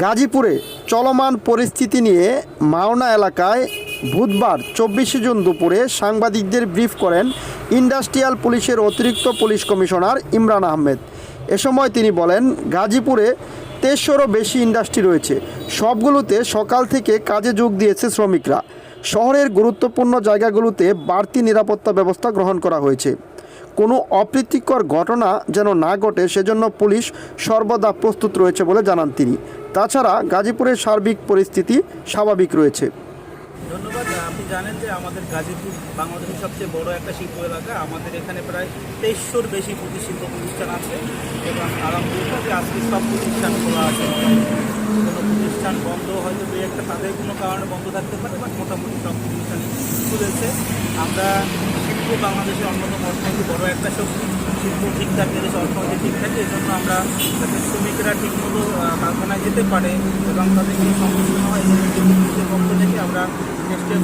গাজীপুরে চলমান পরিস্থিতি নিয়ে মাওনা এলাকায় বুধবার চব্বিশে জুন দুপুরে সাংবাদিকদের ব্রিফ করেন ইন্ডাস্ট্রিয়াল পুলিশের অতিরিক্ত পুলিশ কমিশনার ইমরান আহমেদ। এ সময় তিনি বলেন, গাজীপুরে তেইশশোরও বেশি ইন্ডাস্ট্রি রয়েছে। সবগুলোতে সকাল থেকে কাজে যোগ দিয়েছে শ্রমিকরা। শহরের গুরুত্বপূর্ণ জায়গাগুলোতে বাড়তি নিরাপত্তা ব্যবস্থা গ্রহণ করা হয়েছে। কোনো অপ্রীতিকর ঘটনা যেন না ঘটে, সেজন্য পুলিশ সর্বদা প্রস্তুত রয়েছে বলে জানান তিনি। তাছাড়া গাজীপুরের সার্বিক পরিস্থিতি স্বাভাবিক রয়েছে। ধন্যবাদ। আপনি জানেন যে আমাদের গাজীপুর বাংলাদেশের সবচেয়ে বড় একটা শিল্প এলাকা। আমাদের এখানে প্রায় তেইশশোর বেশি প্রতিষ্ঠিত প্রতিষ্ঠান আছে এবং আলহামদুলিল্লাহ যে আজকে সব প্রতিষ্ঠান খোলা আছে। কোনো প্রতিষ্ঠান বন্ধ হয়তো দুই একটা তাদের কোনো কারণে বন্ধ থাকতে পারে, বাট মোটামুটি সব প্রতিষ্ঠানই খুলেছে। আমরা শিল্প বাংলাদেশের অন্যতম অর্থনীতি বড় একটা শক্তি, শিল্প ঠিক থাকলে দেশের অর্থনীতি ঠিক থাকে, এই জন্য আমরা যাতে শ্রমিকরা ঠিকমতো কারখানায় যেতে পারে এবং তাদের কোনো সমস্যা না হয় পুলিশের পক্ষ থেকে আমরা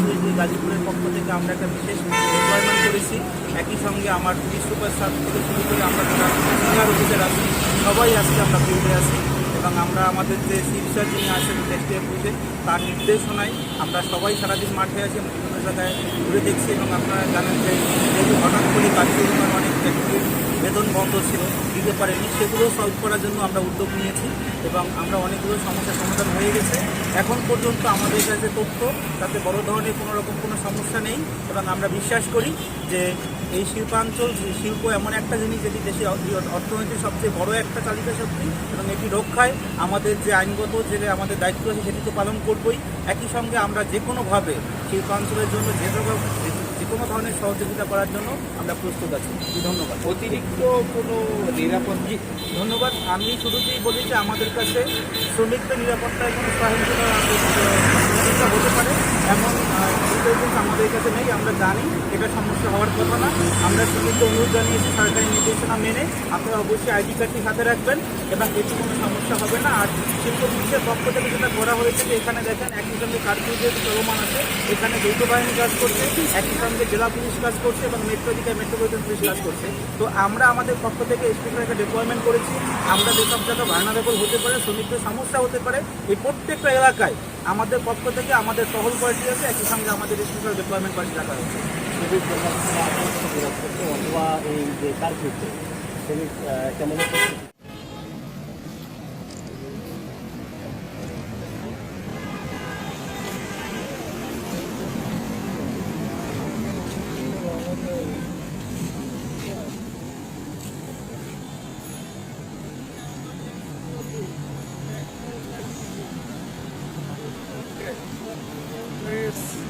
পুলিশ গাজীপুরের পক্ষ থেকে আমরা একটা বিশেষ ডিপ্লয়মেন্ট করেছি। একই সঙ্গে আমার পুলিশ সুপার স্টাফ থেকে শুরু করে আমরা যারা সিনিয়র অফিসার আছি, সবাই আজকে আমরা ফিল্ডে আছি এবং আমরা আমাদের যে শিক্ষা যিনি আছেন ইন্ডাস্ট্রিয়াল পুলিশে, তার নির্দেশনায় আমরা সবাই সারাদিন মাঠে আছি বিভিন্ন ঘুরে দেখছি এবং আপনারা জানেন যে যেহেতু হঠাৎ করে গাজীপুরের অনেক ফ্যাক্টরির বেতন বন্ধ ছিল, দিতে পারেনি সেগুলো সলভ করার জন্য আমরা উদ্যোগ নিয়েছি এবং আমরা অনেকগুলো সমস্যার সমাধান হয়ে গেছে। এখন পর্যন্ত আমাদের কাছে তথ্য, তাতে বড় ধরনের কোনো রকম কোনো সমস্যা নেই এবং আমরা বিশ্বাস করি যে এই শিল্পাঞ্চল শিল্প এমন একটা জিনিস যেটি দেশের অর্থ- অর্থনীতির সবচেয়ে বড় একটা চালিকা শক্তি এবং এটি রক্ষায় আমাদের যে আইনগত যে আমাদের দায়িত্ব আছে সেটি তো পালন করবই। একই সঙ্গে আমরা যে কোনোভাবে শিল্পাঞ্চলের জন্য যে যে কোনো ধরনের সহযোগিতা করার জন্য আমরা প্রস্তুত আছি। ধন্যবাদ। অতিরিক্ত কোনো নিরাপদ ধন্যবাদ। আমি শুরুতেই বলি যে আমাদের কাছে শ্রমিকদের নিরাপত্তায় কোনো সহিংসতা হতে পারে এমন ইন্টেলিজেন্স আমাদের কাছে নেই, আমরা জানি, এটা সমস্যা হওয়ার কথা না। আমরা শ্রমিকদের অনুরোধ জানিয়েছি সরকারি নির্দেশনা মেনে। আপনারা অবশ্যই আইডি কার্ডটি হাতে রাখবেন এবং এটি কোনো সমস্যা হবে না। আর শিল্প পুলিশের পক্ষ থেকে যেটা করা হয়েছে যে এখানে দেখেন, একই সঙ্গে কার্ফিউ যেহেতু চলমান আছে, এখানে যৌথ বাহিনী কাজ করছে, একই সঙ্গে জেলা পুলিশ কাজ করছে এবং মেট্রো দিকে মেট্রোপলিটন পুলিশ কাজ করছে। তো আমরা আমাদের পক্ষ থেকে স্পিকার একটা ডিপ্লয়মেন্ট করেছি। আমরা যেসব জায়গায় ভার্নারেবল হতে পারে, শ্রমিকদের সমস্যা হতে পারে, এই প্রত্যেকটা এলাকায় আমাদের পক্ষ থেকে আমাদের টহল পার্টি আছে, একই সঙ্গে আমাদের স্পিকার ডিপ্লয়মেন্ট পার্টি রাখা হয়েছে। অথবা এই যে কার্ফিউতে কেমন একটা Yes.